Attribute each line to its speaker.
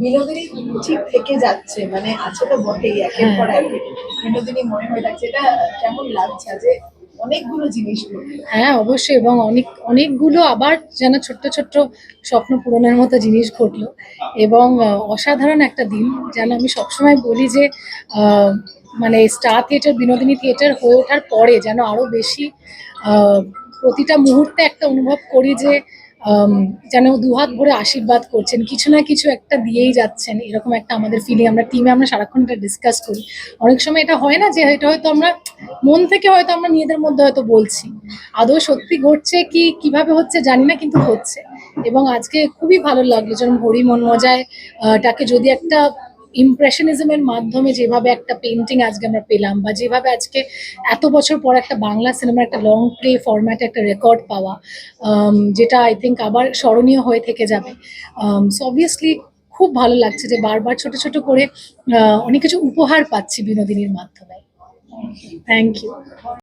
Speaker 1: বিনোদিনী ঠিক থেকে যাচ্ছে মানে আছে তো বটেই একের পর এক বিনোদিনী মনে হয়ে থাকছে এটা কেমন লাগছে যে অনেকগুলো জিনিস
Speaker 2: হ্যাঁ অবশ্যই এবং অনেক অনেকগুলো আবার যেন ছোট্ট ছোট্ট স্বপ্ন পূরণের মতো জিনিস ঘটলো এবং অসাধারণ একটা দিন যেন আমি সবসময় বলি যে আহ, মানে স্টার থিয়েটার বিনোদিনী থিয়েটার হয়ে ওঠার পরে যেন আরও বেশি আহ, প্রতিটা মুহূর্তে একটা অনুভব করি যে যেন দুহাত ভরে আশীর্বাদ করছেন। কিছু না কিছু একটা দিয়েই যাচ্ছেন। এরকম একটা আমাদের ফিলিং আমরা টিমে আমরা সারাক্ষণ এটা ডিসকাস করি। অনেক সময় এটা হয় না যে, এটা হয়তো আমরা, মন থেকে হয়তো আমরা নিজেদের মধ্যে হয়তো বলছি। আদৌ সত্যি ঘটছে কি, কীভাবে হচ্ছে জানি না, কিন্তু হচ্ছে। এবং আজকে খুবই ভালো লাগল। যেমন হরি মন মজায় টাকে যদি একটা ইমপ্রেশনিজমের মাধ্যমে যেভাবে একটা পেন্টিং আজকে আমরা পেলাম বা যেভাবে আজকে এত বছর পর একটা বাংলা সিনেমার একটা লং প্লে ফরম্যাটে একটা রেকর্ড পাওয়া যেটা আই থিঙ্ক আবার স্মরণীয় হয়ে থেকে যাবে। সো অবভিয়াসলি খুব ভালো লাগছে যে বারবার ছোট ছোট করে অনেক কিছু উপহার পাচ্ছি বিনোদিনীর মাধ্যমে। Thank you